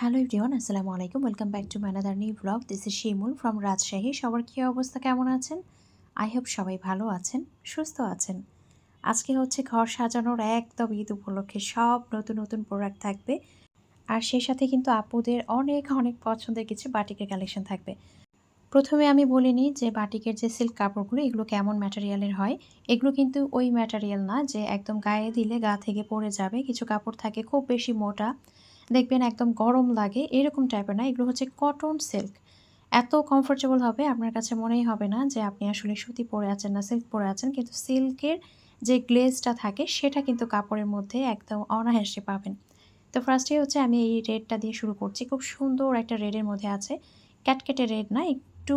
Hello everyone আসসালামু আলাইকুম welcome back to my another new vlog this is Shimul from Rajshahi সবার কী অবস্থা, কেমন আছেন? আই হোপ সবাই ভালো আছেন, সুস্থ আছেন। আজকে হচ্ছে ঘর সাজানোর একদম ঈদ উপলক্ষে সব নতুন নতুন প্রোডাক্ট থাকবে। আর সেই সাথে কিন্তু আপুদের অনেক অনেক পছন্দের কিছু বাটিকের কালেকশন থাকবে। প্রথমে আমি বলে নিই যে বাটিকের যে সিল্ক কাপড়গুলো, এগুলো কেমন ম্যাটেরিয়ালের হয়। এগুলো কিন্তু ওই ম্যাটেরিয়াল না যে একদম গায়ে দিলে গা থেকে পড়ে যাবে। কিছু কাপড় থাকে খুব বেশি মোটা দেখবেন একদম গরম লাগে, এরকম টাইপের না, এগুলো হচ্ছে কটন সিল্ক এত কমফোর্টেবল হবে, আপনার কাছে মনেই হবে না যে আপনি আসলে সুতি পরে আছেন না সিল্ক পরে আছেন, কিন্তু সিল্কের যে গ্লেজটা থাকে, সেটা কিন্তু কাপড়ের মধ্যে একদম অনায়াসে পাবেন। তো ফার্স্টে হচ্ছে আমি এই রেডটা দিয়ে শুরু করছি, খুব সুন্দর একটা রেডের মধ্যে আছে। ক্যাটকেটে রেড না, একটু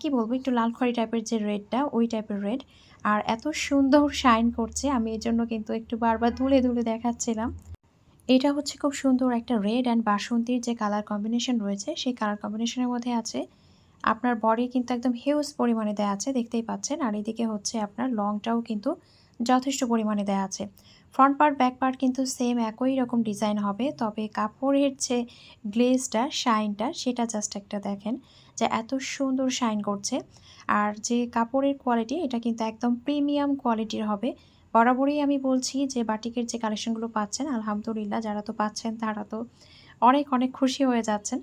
কি বলব, একটু লাল খড়ি টাইপের যে রেডটা ওই টাইপের রেড আর এত সুন্দর শাইন করছে, আমি এই জন্য কিন্তু একটু বারবার তুলে তুলে দেখাচ্ছিলাম। এটা হচ্ছে খুব সুন্দর একটা রেড অ্যান্ড বাসন্তীর যে কালার কম্বিনেশন রয়েছে, সেই কালার কম্বিনেশনের মধ্যে আছে। আপনার বডি কিন্তু একদম হিউজ পরিমাণে দেয়া আছে, দেখতেই পাচ্ছেন। আর এদিকে হচ্ছে আপনার লংটাও কিন্তু যথেষ্ট পরিমাণে দেয়া আছে। ফ্রন্ট পার্ট ব্যাক পার্ট কিন্তু সেম একই রকম ডিজাইন হবে, তবে কাপড়ের যে গ্লেজটা শাইনটা সেটা জাস্ট একটা দেখেন যে এত সুন্দর শাইন করছে। আর যে কাপড়ের কোয়ালিটি এটা কিন্তু একদম প্রিমিয়াম কোয়ালিটির হবে। বরাবরই আমি বলছি যে বাটিকের যে কালেকশনগুলো পাচ্ছেন, আলহামদুলিল্লাহ, যারা তো পাচ্ছেন তারা তো অনেক অনেক খুশি হয়ে যাচ্ছেন।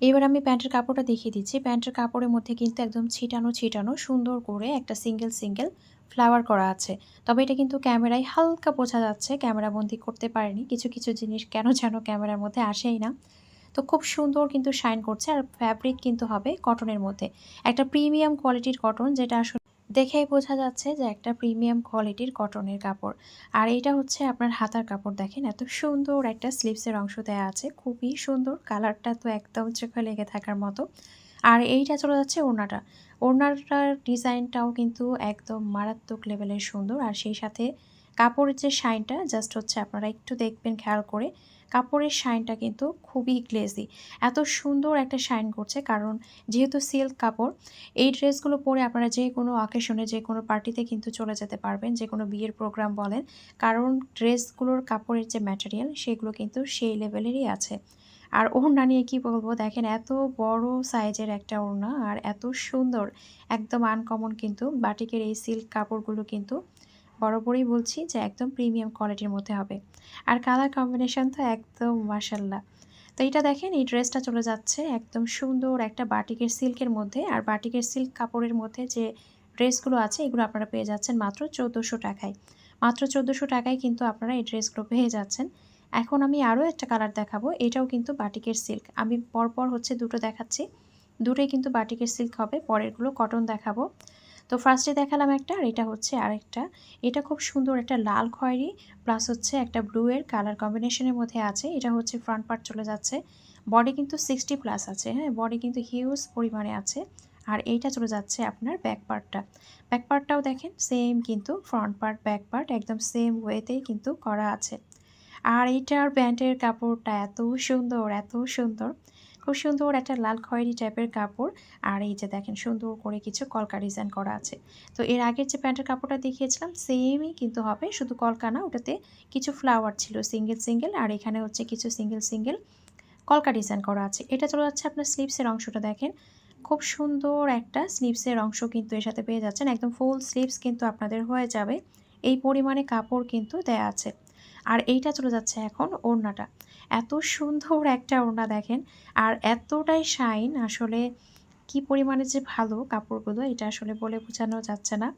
এবার আমি প্যান্টের কাপড়টা দেখিয়ে দিচ্ছি। প্যান্টের কাপড়ের মধ্যে কিন্তু একদম ছিটানো ছিটানো, সুন্দর করে একটা সিঙ্গেল সিঙ্গেল ফ্লাওয়ার করা আছে। তবে এটা কিন্তু ক্যামেরায় হালকা বোঝা যাচ্ছে ক্যামেরা বন্দি করতে পারেনি। কিছু কিছু জিনিস কেন যেন ক্যামেরার মধ্যে আসেই না। তো খুব সুন্দর কিন্তু শাইন করছে, আর ফ্যাব্রিক কিন্তু হবে কটনের মধ্যে। একটা প্রিমিয়াম কোয়ালিটির কটন, যেটা আসলে দেখেই বোঝা যাচ্ছে যে একটা প্রিমিয়াম কোয়ালিটির কটনের কাপড়। আর এটা হচ্ছে আপনার হাতার কাপড়, দেখেন এত সুন্দর একটা স্লিভসের অংশ দেওয়া আছে, খুবই সুন্দর কালারটা তো একদম চোখে লেগে থাকার মতো। আর এইটা চলে যাচ্ছে ওড়নাটা। ওড়নাটার ডিজাইনটাও কিন্তু একদম মারাত্মক লেভেলের সুন্দর। আর সেই সাথে কাপড়ের যে শাইনটা জাস্ট হচ্ছে আপনারা একটু দেখবেন, খেয়াল করে কাপড়ের শাইনটা কিন্তু খুবই গ্লেজি এত সুন্দর একটা শাইন করছে কারণ যেহেতু সিল্ক কাপড়, এই ড্রেসগুলো পরে আপনারা যে কোনো অকেশনে যে কোনো পার্টিতে কিন্তু চলে যেতে পারবেন, যে কোনো বিয়ের প্রোগ্রাম বলেন, কারণ ড্রেসগুলোর কাপড়ের যে ম্যাটেরিয়াল সেগুলো কিন্তু সেই লেভেলেরই আছে। আর ওড়না নিয়ে কী বলব, দেখেন এত বড় সাইজের একটা ওড়না আর এত সুন্দর, একদম আনকমন কিন্তু বাটিকের এই সিল্ক কাপড়গুলো কিন্তু বরাবরই বলছি যে একদম প্রিমিয়াম কোয়ালিটির মধ্যে হবে। আর কালার কম্বিনেশন তো একদম মাসাল্লাহ তো এটা দেখেন, এই ড্রেসটা চলে যাচ্ছে একদম সুন্দর একটা বাটিকের সিল্কের মধ্যে। আর বাটিকের সিল্ক কাপড়ের মধ্যে যে ড্রেসগুলো আছে, এগুলো আপনারা পেয়ে যাচ্ছেন মাত্র চোদ্দোশো টাকায়। মাত্র চোদ্দোশো টাকায় কিন্তু আপনারা এই ড্রেসগুলো পেয়ে যাচ্ছেন। এখন আমি আরও একটা কালার দেখাবো, এটাও কিন্তু বাটিকের সিল্ক। আমি পরপর হচ্ছে দুটো দেখাচ্ছি। দুটোই কিন্তু বাটিকের সিল্ক হবে, পরেরগুলো কটন দেখাবো। তো ফার্স্টে দেখালাম একটা আর এটা হচ্ছে আরেকটা। এটা খুব সুন্দর একটা লাল খয়েরি প্লাস হচ্ছে একটা ব্লু এর কালার কম্বিনেশনের মধ্যে আছে। এটা হচ্ছে ফ্রন্ট পার্ট চলে যাচ্ছে। বডি কিন্তু সিক্সটি প্লাস আছে হ্যাঁ? বডি কিন্তু হিউজ পরিমাণে আছে। আর এইটা চলে যাচ্ছে আপনার ব্যাক পার্টটা ব্যাক পার্টটাও দেখেন সেম কিন্তু ফ্রন্ট পার্ট ব্যাক পার্ট একদম সেম ওয়েতেই কিন্তু করা আছে। আর এইটার প্যান্টের কাপড়টা এত সুন্দর এত সুন্দর। খুব সুন্দর একটা লাল খয়েরি টাইপের কাপড়। আর এই যে দেখেন, সুন্দর করে কিছু কলকা ডিজাইন করা আছে। তো এর আগের যে প্যান্টের কাপড়টা দেখিয়েছিলাম সেমই কিন্তু হবে, শুধু কলকা না, ওটাতে কিছু ফ্লাওয়ার ছিল সিঙ্গেল সিঙ্গেল আর এখানে হচ্ছে কিছু সিঙ্গেল সিঙ্গেল কলকা ডিজাইন করা আছে। এটা চলে যাচ্ছে আপনার স্লিপসের অংশটা দেখেন। খুব সুন্দর একটা স্লিপসের অংশ কিন্তু এর সাথে পেয়ে যাচ্ছেন। একদম ফুল স্লিপস কিন্তু আপনাদের হয়ে যাবে। এই পরিমাণে কাপড় কিন্তু দেয়া আছে। আর এইটা চলে যাচ্ছে এখন ওড়নাটা। এত সুন্দর একটা ওড়না দেখেন। আর এতটাই শাইন আসলে কি পরিমাণে যে ভালো কাপড়গুলো, এটা আসলে বলে বোঝানো যাচ্ছে না।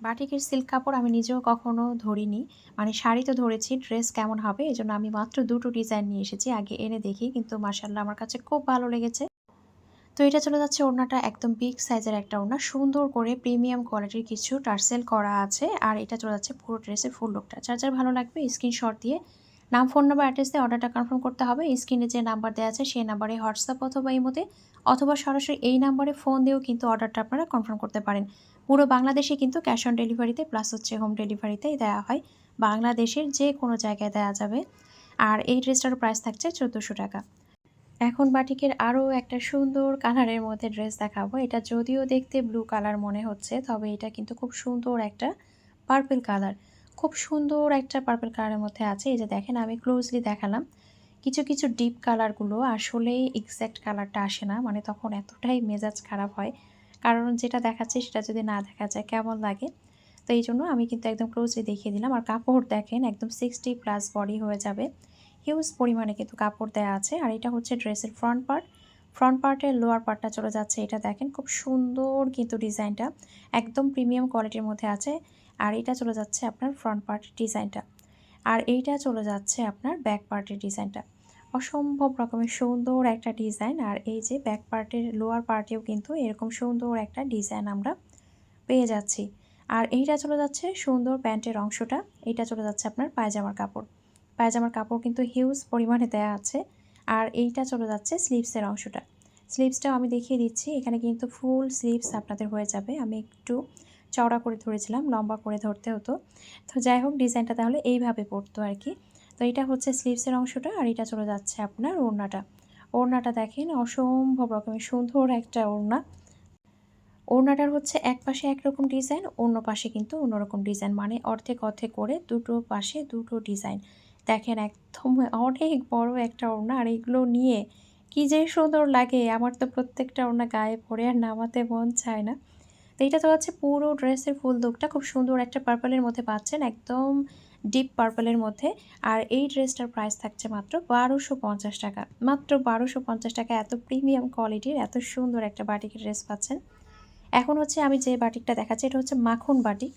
বাটিকের সিল্ক কাপড় আমি নিজেও কখনো ধরিনি। মানে শাড়ি তো ধরেছি, ড্রেস কেমন হবে এই জন্য আমি মাত্র দুটো ডিজাইন নিয়ে এসেছি, আগে এনে দেখি, কিন্তু মার্শাল্লাহ আমার কাছে খুব ভালো লেগেছে। তো এটা চলে যাচ্ছে ওড়নাটা একদম বিগ সাইজের একটা ওড়না, সুন্দর করে প্রিমিয়াম কোয়ালিটির কিছু টার্সেল করা আছে, আর এটা চলে যাচ্ছে পুরো ড্রেসের ফুল লুকটা। যার যার ভালো লাগবে স্ক্রিনশট দিয়ে নাম, ফোন নাম্বার, অ্যাড্রেস দিয়ে অর্ডারটা কনফার্ম করতে হবে। স্ক্রিনে যে নাম্বার দেওয়া আছে, সেই নাম্বারে হোয়াটসঅ্যাপ অথবা ইমোতে, অথবা সরাসরি এই নাম্বারে ফোন দিয়েও কিন্তু অর্ডারটা আপনারা কনফার্ম করতে পারেন। পুরো বাংলাদেশে কিন্তু ক্যাশ অন ডেলিভারিতে প্লাস হচ্ছে হোম ডেলিভারিতেই দেওয়া হয়। বাংলাদেশের যে কোনো জায়গায় দেওয়া যাবে। আর এই ড্রেসটার প্রাইস থাকছে চোদ্দোশো টাকা। এখন বাটিকের আরও একটা সুন্দর কালারের মধ্যে ড্রেস দেখাবো। এটা যদিও দেখতে ব্লু কালার মনে হচ্ছে, তবে এটা কিন্তু খুব সুন্দর একটা পার্পেল কালার। খুব সুন্দর একটা পার্পেল কালারের মধ্যে আছে। এই যে দেখেন, আমি ক্লোজলি দেখালাম। কিছু কিছু ডিপ কালারগুলো আসলেই এক্স্যাক্ট কালারটা আসে না। মানে তখন এতটাই মেজাজ খারাপ হয়। কারণ যেটা দেখাচ্ছে সেটা যদি না দেখা যায়, কেমন লাগে? তো এই জন্য আমি কিন্তু একদম ক্লোজলি দেখিয়ে দিলাম। আর কাপড় দেখেন, একদম সিক্সটি প্লাস বডি হয়ে যাবে। হিউজ পরিমাণে কিন্তু কাপড় দেওয়া আছে। আর এটা হচ্ছে ড্রেসের ফ্রন্ট পার্ট ফ্রন্ট পার্টের লোয়ার পার্টটা চলে যাচ্ছে। এটা দেখেন, খুব সুন্দর কিন্তু ডিজাইনটা একদম প্রিমিয়াম কোয়ালিটির মধ্যে আছে। আর এটা চলে যাচ্ছে আপনার ফ্রন্ট পার্টের ডিজাইনটা আর এইটা চলে যাচ্ছে আপনার ব্যাক পার্টের ডিজাইনটা অসম্ভব রকমের সুন্দর একটা ডিজাইন আর এই যে ব্যাক পার্টের লোয়ার পার্টেও কিন্তু এরকম সুন্দর একটা ডিজাইন আমরা পেয়ে যাচ্ছি। আর এইটা চলে যাচ্ছে সুন্দর প্যান্টের অংশটা। এইটা চলে যাচ্ছে আপনার পায়জামার কাপড়। পায়জামার কাপড় কিন্তু হিউজ পরিমাণে দেয়া আছে। আর এইটা চলে যাচ্ছে স্লিভসের অংশটা। স্লিভসটাও আমি দেখিয়ে দিচ্ছি। এখানে কিন্তু ফুল স্লিভস আপনাদের হয়ে যাবে। আমি একটু চওড়া করে ধরেছিলাম, লম্বা করে ধরতে হতো। তো যাই হোক, ডিজাইনটা তাহলে এইভাবে পড়তো আর কি। তো এটা হচ্ছে স্লিভসের অংশটা আর এটা চলে যাচ্ছে আপনার ওড়নাটা। ওড়নাটা দেখেন, অসম্ভব রকমের সুন্দর একটা ওড়না। ওড়নাটার হচ্ছে এক পাশে একরকম ডিজাইন, অন্য পাশে কিন্তু অন্যরকম ডিজাইন। মানে অর্ধেক অর্ধেক করে দুটো পাশে দুটো ডিজাইন। দেখেন একদম অনেক বড় একটা ওড়না আর এগুলো নিয়ে কী যে সুন্দর লাগে। আমার তো প্রত্যেকটা ওড়না গায়ে পরে আর নামাতে মন চায় না। তো এটা তো হচ্ছে পুরো ড্রেসের ফুল দুকটা খুব সুন্দর একটা পার্পলের মধ্যে পাচ্ছেন, একদম ডিপ পার্পলের মধ্যে। আর এই ড্রেসটার প্রাইস থাকছে মাত্র বারোশো পঞ্চাশ টাকা। মাত্র বারোশো পঞ্চাশ টাকা, এত প্রিমিয়াম কোয়ালিটির এত সুন্দর একটা বাটিকের ড্রেস পাচ্ছেন। এখন হচ্ছে আমি যে বাটিকটা দেখাচ্ছি, এটা হচ্ছে মাখন বাটিক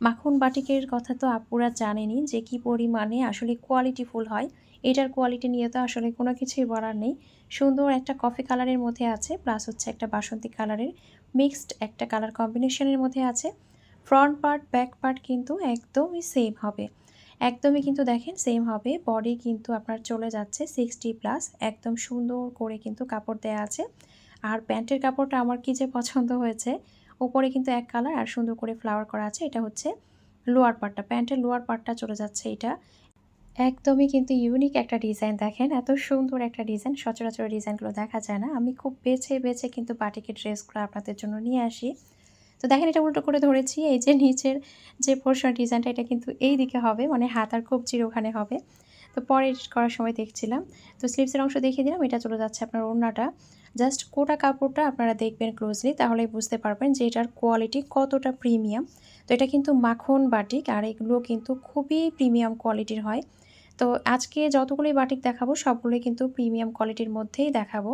মাখন বাটিকের কথা তো আপুরা জানেনি যে কি পরিমাণে আসলে কোয়ালিটিফুল হয়। এটার কোয়ালিটি নিয়ে তো আসলে কোনো কিছুই বলার নেই। সুন্দর একটা কফি কালারের মধ্যে আছে প্লাস হচ্ছে একটা বাসন্তী কালারের মিক্সড একটা কালার কম্বিনেশনের মধ্যে আছে। ফ্রন্ট পার্ট, ব্যাক পার্ট কিন্তু একদমই সেম হবে। একদমই কিন্তু দেখেন সেম হবে। বডি কিন্তু আপনার চলে যাচ্ছে সিক্সটি প্লাস একদম সুন্দর করে কিন্তু কাপড় দেওয়া আছে। আর প্যান্টের কাপড়টা আমার কি যে পছন্দ হয়েছে ওপরে কিন্তু এক কালার আর সুন্দর করে ফ্লাওয়ার করা আছে। এটা হচ্ছে লোয়ার পার্টটা প্যান্টের লোয়ার পার্টটা চলে যাচ্ছে এটা। একদমই কিন্তু ইউনিক একটা ডিজাইন দেখেন। এত সুন্দর একটা ডিজাইন সচরাচর ডিজাইনগুলো দেখা যায় না। আমি খুব বেছে বেছে কিন্তু বাটিকের ড্রেসগুলো আপনাদের জন্য নিয়ে আসি। তো দেখেন এটা উল্টো করে ধরেছি, এই যে নিচের যে পোর্শন ডিজাইনটা এটা কিন্তু এই দিকে হবে মানে হাত আর কবজির ওখানে হবে। তো পরে করার সময় দেখছিলাম। তো স্লিপসের অংশ দেখিয়ে দিলাম, এটা চলে যাচ্ছে আপনার ওড়নাটা। জাস্ট কোটা কাপড়টা আপনারা দেখবেন ক্লোজলি তাহলেই বুঝতে পারবেন যে এটার কোয়ালিটি কতটা প্রিমিয়াম তো এটা কিন্তু মাখন বাটিক, আর এগুলো কিন্তু খুবই প্রিমিয়াম কোয়ালিটির হয়। তো আজকে যতগুলোই বাটিক দেখাবো, সবগুলোই কিন্তু প্রিমিয়াম কোয়ালিটির মধ্যেই দেখাবো।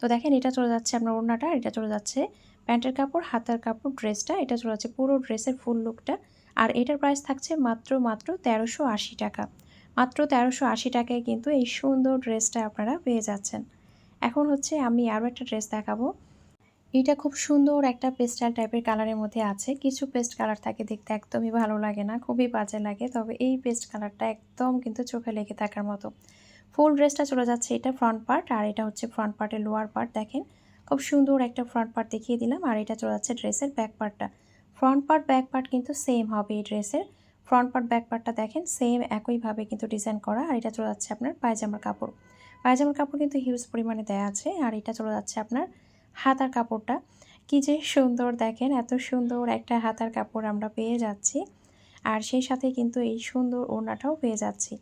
তো দেখেন, এটা চলে যাচ্ছে আপনার ওড়নাটা এটা চলে যাচ্ছে প্যান্টের কাপড়, হাতার কাপড়, ড্রেসটা, এটা চলে যাচ্ছে পুরো ড্রেসের ফুল লুকটা আর এটার প্রাইস থাকছে মাত্র মাত্র তেরোশো আশি টাকা। মাত্র তেরোশো আশি টাকায় কিন্তু এই সুন্দর ড্রেসটা আপনারা পেয়ে যাচ্ছেন। এখন হচ্ছে আমি আরও একটা ড্রেস দেখাবো। এটা খুব সুন্দর একটা পেস্টাল টাইপের কালারের মধ্যে আছে। কিছু পেস্ট কালার থাকে দেখতে একদমই ভালো লাগে না, খুবই বাজে লাগে, তবে এই পেস্ট কালারটা একদম কিন্তু চোখে লেগে থাকার মতো। ফুল ড্রেসটা চলে যাচ্ছে এটা ফ্রন্ট পার্ট, আর এটা হচ্ছে ফ্রন্ট পার্টের লোয়ার পার্ট, দেখেন। খুব সুন্দর একটা ফ্রন্ট পার্ট দেখিয়ে দিলাম, আর এটা চলে যাচ্ছে ড্রেসের ব্যাক পার্টটা। ফ্রন্ট পার্ট, ব্যাক পার্ট কিন্তু সেম হবে এই ড্রেসের। ফ্রন্ট পার্ট, ব্যাক পার্টটা দেখেন, সেম একইভাবে কিন্তু ডিজাইন করা, আর এটা চলে যাচ্ছে আপনার পায়জামার কাপড়। পায়জামার কাপড় কিন্তু হিউজ পরিমাণে দেওয়া আছে, আর এটা চলে যাচ্ছে আপনার হাতার কাপড়টা। কি যে সুন্দর দেখেন, এত সুন্দর একটা হাতার কাপড় আমরা পেয়ে যাচ্ছি। আর সেই সাথে কিন্তু এই সুন্দর ওড়নাটাও পেয়ে যাচ্ছি।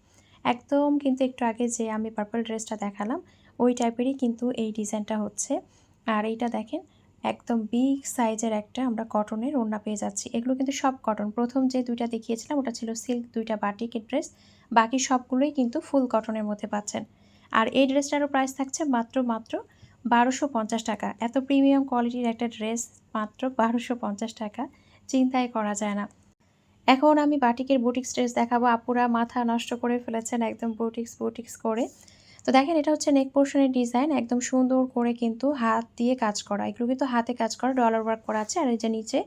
একদম কিন্তু একটু আগে যে আমি পার্পল ড্রেসটা দেখালাম, ওই টাইপেরই কিন্তু এই ডিজাইনটা হচ্ছে। আর এইটা দেখেন, একদম বিগ সাইজের একটা আমরা কটনের ওড়না পেয়ে যাচ্ছি। এগুলো কিন্তু সব কটন প্রথম যে দুইটা দেখিয়েছিলাম, ওটা ছিল সিল্ক দুইটা বাটিকের ড্রেস বাকি সবগুলোই কিন্তু ফুল কটনের মধ্যে পাচ্ছেন। আর এই ড্রেসটারও প্রাইস থাকছে মাত্র মাত্র বারোশো পঞ্চাশ টাকা। এত প্রিমিয়াম কোয়ালিটির একটা ড্রেস মাত্র বারোশো পঞ্চাশ টাকা। চিন্তাই করা যায় না। এখন আমি বাটিকের বুটিক্স ড্রেস দেখাবো। আপুরা মাথা নষ্ট করে ফেলেছেন একদম বুটিক্স বুটিক্স করে। তো দেখেন, এটা হচ্ছে নেক পোর্শনের ডিজাইন একদম সুন্দর করে কিন্তু হাত দিয়ে কাজ করা। এগুলো কিন্তু হাতে কাজ করা ডলার ওয়ার্ক করা আছে। আর এই যে নিচে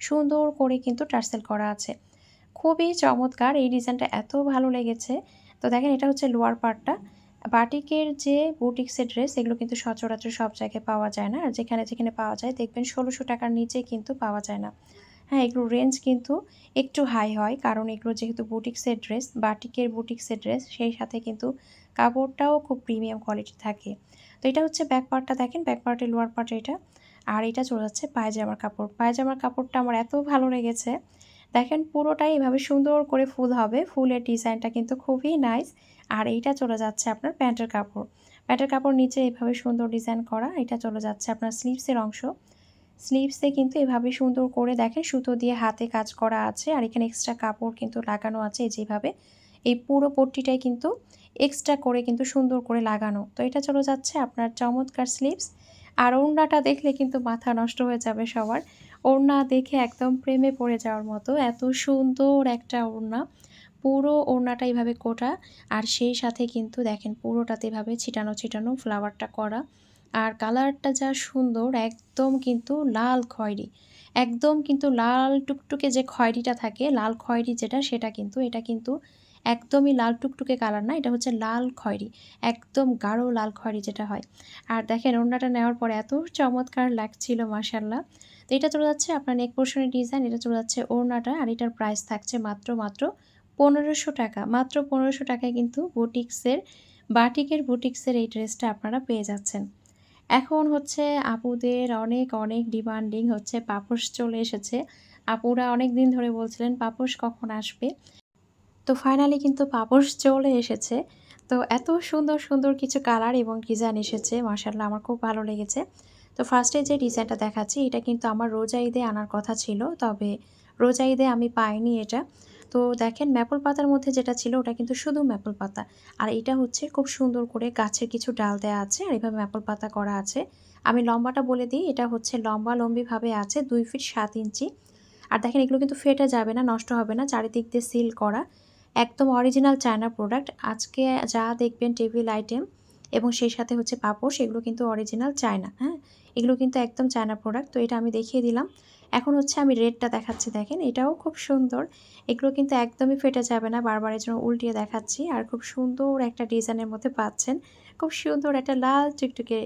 সুন্দর করে কিন্তু টার্সেল করা আছে। খুবই চমৎকার। এই ডিজাইনটা এত ভালো লেগেছে। তো দেখেন, এটা হচ্ছে লোয়ার পার্টটা বাটিকের যে বুটিক্সের ড্রেস এগুলো কিন্তু সচরাচর সব জায়গায় পাওয়া যায় না। আর যেখানে যেখানে পাওয়া যায়, দেখবেন ষোলোশো টাকার নিচে কিন্তু পাওয়া যায় না। হ্যাঁ এগুলো রেঞ্জ কিন্তু একটু হাই হয়, কারণ এগুলো যেহেতু বুটিক্সের ড্রেস বাটিকের বুটিক্সের ড্রেস সেই সাথে কিন্তু কাপড়টাও খুব প্রিমিয়াম কোয়ালিটি থাকে। তো এটা হচ্ছে ব্যাক পার্টটা দেখেন ব্যাক পার্টের লোয়ার পার্ট এটা। আর এটা চলে যাচ্ছে পায়জামার কাপড়। পায়জামার কাপড়টা আমার এত ভালো লেগেছে দেখেন পুরোটাই এভাবে সুন্দর করে ফুল হবে। ফুলের ডিজাইনটা কিন্তু খুবই নাইস আর এইটা চলে যাচ্ছে আপনার প্যান্টের কাপড়। প্যান্টের কাপড় নিচে এভাবে সুন্দর ডিজাইন করা, এটা চলে যাচ্ছে আপনার স্লিভসের অংশ। স্লিভসে কিন্তু এভাবে সুন্দর করে দেখেন সুতো দিয়ে হাতে কাজ করা আছে। আর এখানে এক্সট্রা কাপড় কিন্তু লাগানো আছে যেভাবে। এই পুরো পট্টিটাই কিন্তু এক্সট্রা করে কিন্তু সুন্দর করে লাগানো। তো এটা চলে যাচ্ছে আপনার চমৎকার স্লিভস আর ওড়নাটা দেখলে কিন্তু মাথা নষ্ট হয়ে যাবে সবার। ওড়না দেখে একদম প্রেমে পড়ে যাওয়ার মতো, এত সুন্দর একটা ওড়না। পুরো ওড়নাটা এইভাবে কোটা, আর সেই সাথে কিন্তু দেখেন পুরোটাতে এভাবে ছিটানো ছিটানো ফ্লাওয়ারটা করা। আর কালারটা যা সুন্দর, একদম কিন্তু লাল খয়েরি। একদম কিন্তু লাল টুকটুকে যে খয়েরিটা থাকে, লাল খয়েরি যেটা, সেটা কিন্তু, এটা কিন্তু একদমই লাল টুকটুকে কালার না, এটা হচ্ছে লাল খয়েরি। একদম গাঢ় লাল খয়েরি যেটা হয়। আর দেখেন ওড়নাটা নেওয়ার পরে এত চমৎকার লাগছিল মাসাল্লাহ তো এটা চলে যাচ্ছে আপনার নেক পোর্শনের ডিজাইন এটা চলে যাচ্ছে ওড়নাটা আর এটার প্রাইস থাকছে মাত্র মাত্র পনেরোশো টাকা। মাত্র পনেরোশো টাকায় কিন্তু বুটিক্সের বাটিকের বুটিক্সের এই ড্রেসটা আপনারা পেয়ে যাচ্ছেন। এখন হচ্ছে আপুদের অনেক অনেক ডিমান্ডিং হচ্ছে, পাপোশ চলে এসেছে। আপুরা অনেক দিন ধরে বলছিলেন, পাপোশ কখন আসবে? তো ফাইনালি কিন্তু পাপোশ চলে এসেছে। তো এত সুন্দর সুন্দর কিছু কালার এবং ডিজাইন এসেছে। মার্শাল্লাহ আমার খুব ভালো লেগেছে। তো ফার্স্টে যে ডিজাইনটা দেখাচ্ছি, এটা কিন্তু আমার রোজা ঈদে আনার কথা ছিল, তবে রোজা ঈদে আমি পাইনি এটা। তো দেখেন ম্যাপল পাতার মধ্যে যেটা ছিল, ওটা কিন্তু শুধু ম্যাপল পাতা। আর এটা হচ্ছে খুব সুন্দর করে গাছের কিছু ডাল দেওয়া আছে, আর এভাবে ম্যাপল পাতা করা আছে। আমি লম্বাটা বলে দিই, এটা হচ্ছে লম্বা লম্বিভাবে আছে, দুই ফিট সাত ইঞ্চি। আর দেখেন, এগুলো কিন্তু ফেটে যাবে না, নষ্ট হবে না, চারিদিক দিয়ে সিল করা। একদম অরিজিনাল চায়না প্রোডাক্ট আজকে যা দেখবেন টেবিল আইটেম এবং সেই সাথে হচ্ছে পাপড় সেগুলো কিন্তু অরিজিনাল চায়না হ্যাঁ? এগুলো কিন্তু একদম চায়না প্রোডাক্ট তো এটা আমি দেখিয়ে দিলাম। এখন হচ্ছে আমি রেডটা দেখাচ্ছি, দেখেন, এটাও খুব সুন্দর। এগুলো কিন্তু একদমই ফেটে যাবে না, বারবার এর জন্য উল্টিয়ে দেখাচ্ছি। আর খুব সুন্দর একটা ডিজাইনের মধ্যে পাচ্ছেন। খুব সুন্দর একটা লাল টুকটুকে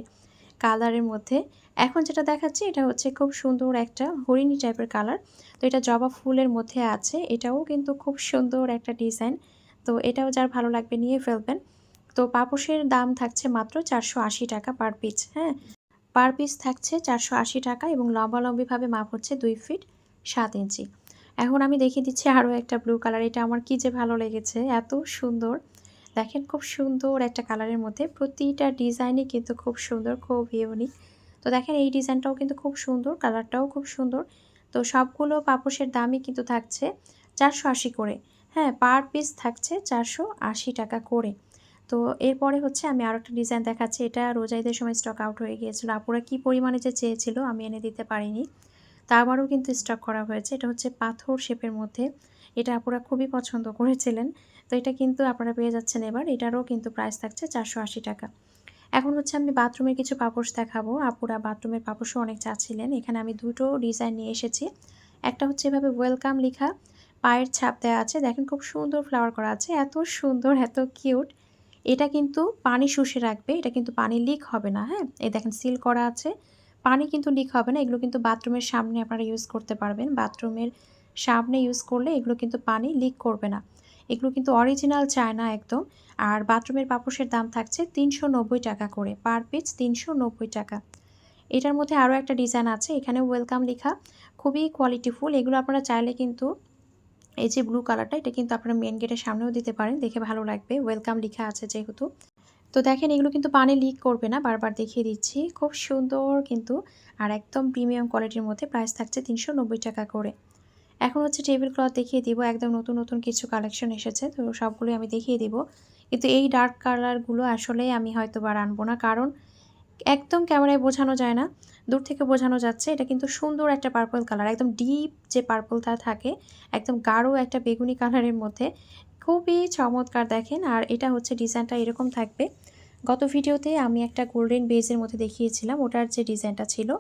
কালারের মধ্যে। এখন যেটা দেখাচ্ছি, এটা হচ্ছে খুব সুন্দর একটা হরিণী টাইপের কালার তো এটা জবা ফুলের মধ্যে আছে, এটাও কিন্তু খুব সুন্দর একটা ডিজাইন তো এটাও যার ভালো লাগবে নিয়ে ফেলবেন। তো পাপোশের দাম থাকছে মাত্র চারশো আশি টাকা পার পিস হ্যাঁ? পার পিস থাকছে চারশো আশি টাকা এবং লম্বালম্বিভাবে মাপ হচ্ছে দুই ফিট সাত ইঞ্চি। এখন আমি দেখিয়ে দিচ্ছি আরও একটা ব্লু কালার এটা আমার কি যে ভালো লেগেছে, এত সুন্দর। দেখেন খুব সুন্দর একটা কালারের মধ্যে প্রতিটা ডিজাইনই কিন্তু খুব সুন্দর, খুব ইউনিক তো দেখেন এই ডিজাইনটাও কিন্তু খুব সুন্দর কালারটাও খুব সুন্দর। তো সবগুলো পাপোশের দামই কিন্তু থাকছে চারশো আশি করে। হ্যাঁ পার পিস থাকছে চারশো আশি টাকা করে। তো এরপরে হচ্ছে আমি আরও একটা ডিজাইন দেখাচ্ছি। এটা রোজাইদের সময় স্টক আউট হয়ে গিয়েছিল। আপুরা কি পরিমাণে যে চেয়েছিল আমি এনে দিতে পারিনি। তা আবারও কিন্তু স্টক করা হয়েছে। এটা হচ্ছে পাথর শেপের মধ্যে। এটা আপুরা খুবই পছন্দ করেছিলেন। তো এটা কিন্তু আপনারা পেয়ে যাচ্ছেন এবার। এটারও কিন্তু প্রাইস থাকছে চারশো আশি টাকা। এখন হচ্ছে আমি বাথরুমের কিছু পাপোশ দেখাবো। আপুরা বাথরুমের পাপোশও অনেক চাচ্ছিলেন। এখানে আমি দুটো ডিজাইন নিয়ে এসেছি। একটা হচ্ছে এভাবে ওয়েলকাম লেখা। পায়ের ছাপ দেওয়া আছে। দেখেন খুব সুন্দর ফ্লাওয়ার করা আছে। এত সুন্দর, এত কিউট এটা কিন্তু পানি শুষে রাখবে, এটা কিন্তু পানি লিক হবে না হ্যাঁ? এই দেখেন সিল করা আছে। পানি কিন্তু লিক হবে না, এগুলো কিন্তু বাথরুমের সামনে আপনারা ইউজ করতে পারবেন। বাথরুমের সামনে ইউজ করলে এগুলো কিন্তু পানি লিক করবে না। এগুলো কিন্তু অরিজিনাল চায়না একদম। আর বাথরুমের পাপোশের দাম থাকছে তিনশো নব্বই টাকা করে পার পিস তিনশো নব্বই টাকা। এটার মধ্যে আরও একটা ডিজাইন আছে এখানে ওয়েলকাম লেখা। খুবই কোয়ালিটিফুল এগুলো আপনারা চাইলে কিন্তু এই যে ব্লু কালারটা এটা কিন্তু আপনারা মেন গেটের সামনেও দিতে পারেন, দেখে ভালো লাগবে। ওয়েলকাম লেখা আছে যেহেতু। তো দেখেন, এগুলো কিন্তু পানি লিক করবে না, বারবার দেখিয়ে দিচ্ছি। খুব সুন্দর কিন্তু, আর একদম প্রিমিয়াম কোয়ালিটির মধ্যে প্রাইস থাকছে তিনশো নব্বই টাকা করে। এখন হচ্ছে টেবিল ক্লথ দেখিয়ে দিব, একদম নতুন নতুন কিছু কালেকশন এসেছে, তো সবগুলোই আমি দেখিয়ে দিব। কিন্তু এই ডার্ক কালারগুলো আসলে আমি হয়তো বার আনব না, কারণ একদম ক্যামেরায় বোঝানো যায় না। দূর থেকে বোঝানো যাচ্ছে, এটা কিন্তু সুন্দর একটা পার্পল কালার একদম ডিপ যে পার্পলটা থাকে, একদম গাঢ় একটা বেগুনি কালারের মধ্যে। খুবই চমৎকার দেখেন, আর এটা হচ্ছে ডিজাইনটা এরকম থাকবে। গত ভিডিওতে আমি একটা গোল্ডেন বেজের মধ্যে দেখিয়েছিলাম, ওটার যে ডিজাইনটা ছিল,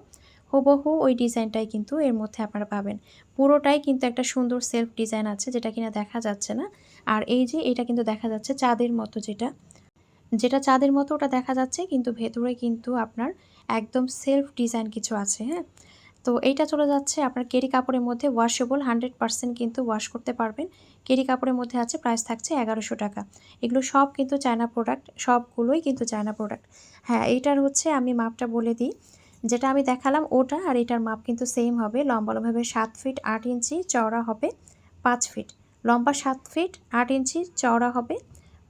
হুবহু ওই ডিজাইনটাই কিন্তু এর মধ্যে আপনারা পাবেন। পুরোটাই কিন্তু একটা সুন্দর সেলফ ডিজাইন আছে, যেটা কিনা দেখা যাচ্ছে না। আর এই যে এটা কিন্তু দেখা যাচ্ছে চাঁদের মতো যেটা। যেটা চাঁদের মতো ওটা দেখা যাচ্ছে, কিন্তু ভেতরে কিন্তু আপনার একদম সেলফ ডিজাইন কিছু আছে হ্যাঁ? তো এইটা চলে যাচ্ছে আপনার কেরি কাপড়ের মধ্যে ওয়াশেবল হান্ড্রেড পারসেন্ট কিন্তু ওয়াশ করতে পারবেন। কেরি কাপড়ের মধ্যে আছে প্রাইস থাকছে এগারোশো টাকা। এগুলো সব কিন্তু চায়না প্রোডাক্ট সবগুলোই কিন্তু চায়না প্রোডাক্ট হ্যাঁ এইটার হচ্ছে আমি মাপটা বলে দিই। যেটা আমি দেখালাম ওটা আর এটার মাপ কিন্তু সেম হবে। লম্বালম্ভাবে সাত ফিট আট ইঞ্চি, চওড়া হবে পাঁচ ফিট লম্বা সাত ফিট আট ইঞ্চি, চওড়া হবে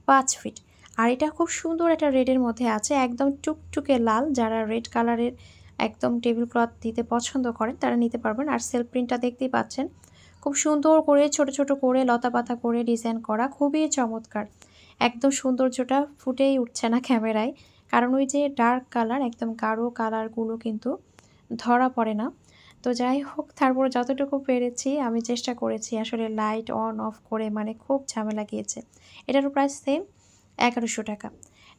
পাঁচ ফিট আর এটা খুব সুন্দর একটা রেডের মধ্যে আছে, একদম টুকটুকে লাল। যারা রেড কালারের একদম টেবিল ক্লথ দিতে পছন্দ করেন, তারা নিতে পারবেন। আর সেলফ প্রিন্টটা দেখতেই পাচ্ছেন, খুব সুন্দর করে, ছোট ছোট করে লতা পাতা করে ডিজাইন করা, খুবই চমৎকার। একদম সৌন্দর্যটা ফুটেই উঠছে না ক্যামেরায়, কারণ ওই যে ডার্ক কালার, একদম গাঢ় কালারগুলো কিন্তু ধরা পড়ে না। তো যাই হোক, তারপর যতটুকু পেরেছি, আমি চেষ্টা করেছি আসলে লাইট অন, অফ করে মানে খুব ঝামেলা গিয়েছে। এটারও প্রাইস সেম এগারোশো টাকা।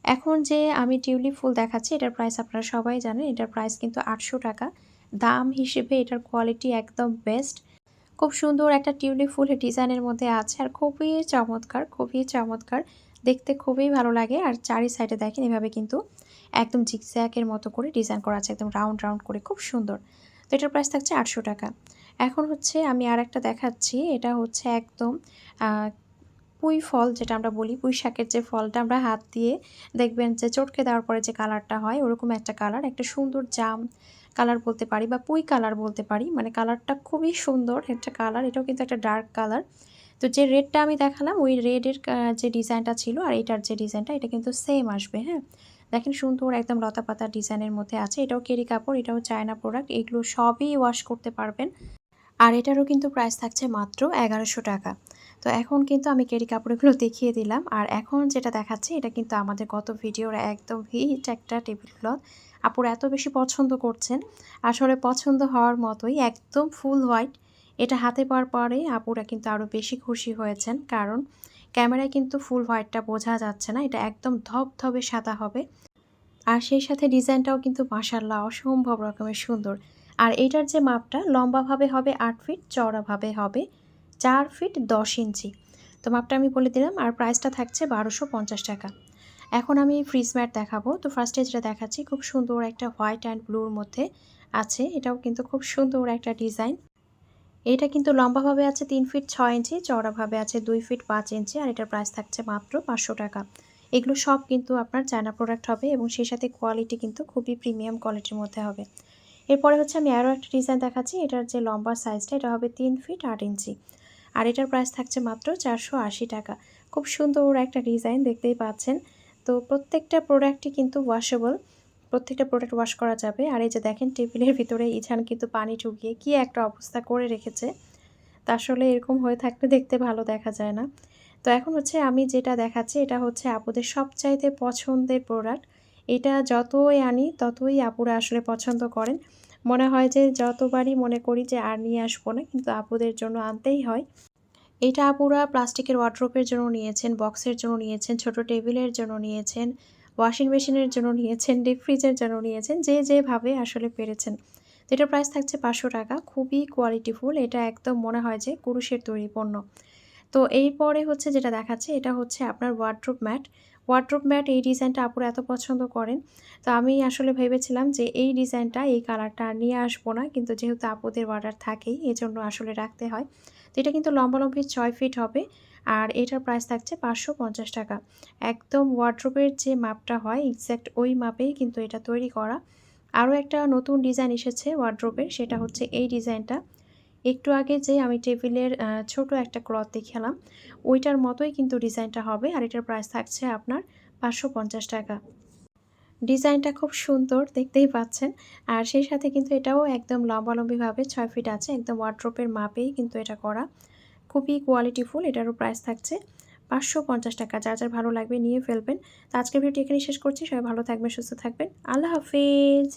এখন যে আমি টিউলিপ ফুল দেখাচ্ছি, এটার প্রাইস আপনারা সবাই জানেন, এটার প্রাইস কিন্তু আটশো টাকা। দাম হিসেবে এটার কোয়ালিটি একদম বেস্ট খুব সুন্দর একটা টিউলিপ ফুলের ডিজাইনের মধ্যে আছে আর খুবই চমৎকার খুবই চমৎকার। দেখতে খুবই ভালো লাগে আর চারি সাইডে দেখেন, এভাবে কিন্তু একদম জিগজ্যাকের মতো করে ডিজাইন করা আছে, একদম রাউন্ড রাউন্ড করে, খুব সুন্দর। তো এটার প্রাইস থাকছে আটশো টাকা। এখন হচ্ছে আমি আর একটা দেখাচ্ছি, এটা হচ্ছে একদম পুঁই ফল যেটা আমরা বলি, পুঁই শাকের যে ফলটা আমরা হাত দিয়ে দেখবেন যে চটকে দেওয়ার পরে যে কালারটা হয়, ওরকম একটা কালার, একটা সুন্দর জাম কালার বলতে পারি বা পুঁই কালার বলতে পারি। মানে কালারটা খুবই সুন্দর, একটা কালার, এটাও কিন্তু একটা ডার্ক কালার। তো যে রেডটা আমি দেখালাম, ওই রেডের যে ডিজাইনটা ছিল আর এটার যে ডিজাইনটা, এটা কিন্তু সেম আসবে হ্যাঁ? দেখেন সুন্দর একদম লতা পাতা ডিজাইনের মধ্যে আছে, এটাও কেরি কাপড়, এটাও চায়না প্রোডাক্ট এগুলো সবই ওয়াশ করতে পারবেন। আর এটারও কিন্তু প্রাইস থাকছে মাত্র এগারোশো টাকা। তো এখন কিন্তু আমি কেরি কাপড়গুলো দেখিয়ে দিলাম। আর এখন যেটা দেখাচ্ছি, এটা কিন্তু আমাদের গত ভিডিওর একদম হিট একটা টেবিল ক্লথ। আপুর এত বেশি পছন্দ করছেন। আসলে পছন্দ হওয়ার মতোই একদম ফুল হোয়াইট। এটা হাতে পাওয়ার পরে আপুরা কিন্তু আরও বেশি খুশি হয়েছেন। কারণ ক্যামেরায় কিন্তু ফুল হোয়াইটটা বোঝা যাচ্ছে না। এটা একদম ধবধবে সাদা হবে। আর সেই সাথে ডিজাইনটাও কিন্তু মাসাল্লাহ অসম্ভব রকমের সুন্দর। আর এইটার যে মাপটা লম্বাভাবে হবে আট ফিট, চওড়াভাবে হবে। চার ফিট দশ ইঞ্চি। তো মাপটা আমি বলে দিলাম, আর প্রাইসটা থাকছে বারোশো পঞ্চাশ টাকা। এখন আমি ফ্রিজ ম্যাট দেখাবো। তো ফার্স্টে যেটা দেখাচ্ছি, খুব সুন্দর একটা হোয়াইট অ্যান্ড ব্লুর মধ্যে আছে। এটাও কিন্তু খুব সুন্দর একটা ডিজাইন এটা কিন্তু লম্বাভাবে আছে তিন ফিট ছয় ইঞ্চি, চওড়াভাবে আছে দুই ফিট পাঁচ ইঞ্চি, আর এটার প্রাইস থাকছে মাত্র পাঁচশো টাকা। এগুলো সব কিন্তু আপনার চায়না প্রোডাক্ট হবে এবং সেই সাথে কোয়ালিটি কিন্তু খুবই প্রিমিয়াম কোয়ালিটির মধ্যে হবে। এরপরে হচ্ছে আমি আরও একটা ডিজাইন দেখাচ্ছি। এটার যে লম্বা সাইজটা এটা হবে তিন ফিট আট ইঞ্চি। আর এটার প্রাইস থাকছে মাত্র চারশো আশি টাকা। খুব সুন্দর একটা ডিজাইন দেখতেই পাচ্ছেন। তো প্রত্যেকটা প্রোডাক্টই কিন্তু ওয়াশেবল প্রত্যেকটা প্রোডাক্ট ওয়াশ করা যাবে। আর এই যে দেখেন টেবিলের ভিতরে ইছান কিন্তু পানি ঢুকিয়ে কি একটা অবস্থা করে রেখেছে। তা আসলে এরকম হয়ে থাকলে দেখতে ভালো দেখা যায় না। তো এখন হচ্ছে আমি যেটা দেখাচ্ছি, এটা হচ্ছে আপুদের সবচাইতে পছন্দের প্রোডাক্ট এটা যতই আনি, ততই আপুরা আসলে পছন্দ করেন। মনে হয় যে যতবারই মনে করি যে আর নিয়ে আসব না, কিন্তু আপুদের জন্য আনতেই হয়। এটা আপুরা প্লাস্টিকের ওয়ার্ড্রোপের জন্য নিয়েছেন বক্সের জন্য নিয়েছেন, ছোট টেবিলের জন্য নিয়েছেন ওয়াশিং মেশিনের জন্য নিয়েছেন ডিপ ফ্রিজের জন্য নিয়েছেন, যে যেভাবে আসলে পেরেছেন। এটার প্রাইস থাকছে পাঁচশো টাকা, খুবই কোয়ালিটিফুল এটা একদম মনে হয় যে কুরুষের তৈরি পণ্য। তো এই পরে হচ্ছে যেটা দেখাচ্ছে, এটা হচ্ছে আপনার ওয়ার্ড্রোপ ম্যাট ওয়ার্ড্রোপ ম্যাট এই ডিজাইনটা আপুরা এত পছন্দ করেন। তো আমি আসলে ভেবেছিলাম যে এই ডিজাইনটা এই কালারটা নিয়ে আসব না, কিন্তু যেহেতু আপুদের অর্ডার থাকেই, এজন্য আসলে রাখতে হয়। তো এটা কিন্তু লম্বালম্বি ছয় ফিট হবে, আর এটার প্রাইস থাকছে পাঁচশো পঞ্চাশ টাকা। একদম ওয়ার্ড্রোপের যে মাপটা হয় এক্স্যাক্ট ওই মাপেই কিন্তু এটা তৈরি করা। আরও একটা নতুন ডিজাইন এসেছে ওয়ার্ড্রোপের সেটা হচ্ছে এই ডিজাইনটা একটু আগে যে আমি টেবিলের ছোট একটা ক্লথ দেখালাম ওইটার মতোই কিন্তু ডিজাইনটা হবে আর এটার প্রাইস থাকছে আপনার পাঁচশো পঞ্চাশ টাকা। ডিজাইনটা খুব সুন্দর, দেখতেই পাচ্ছেন। আর সেই সাথে কিন্তু এটাও একদম লম্বালম্বিভাবে ছয় ফিট আছে, একদম ওয়ার্ড্রোপের মাপেই কিন্তু এটা করা। খুবই কোয়ালিটিফুল এটারও প্রাইস থাকছে পাঁচশো পঞ্চাশ টাকা। যার যার ভালো লাগবে নিয়ে ফেলবেন। তো আজকের ভিডিওটি এখানেই শেষ করছি। সবাই ভালো থাকবেন, সুস্থ থাকবেন। আল্লাহ হাফিজ।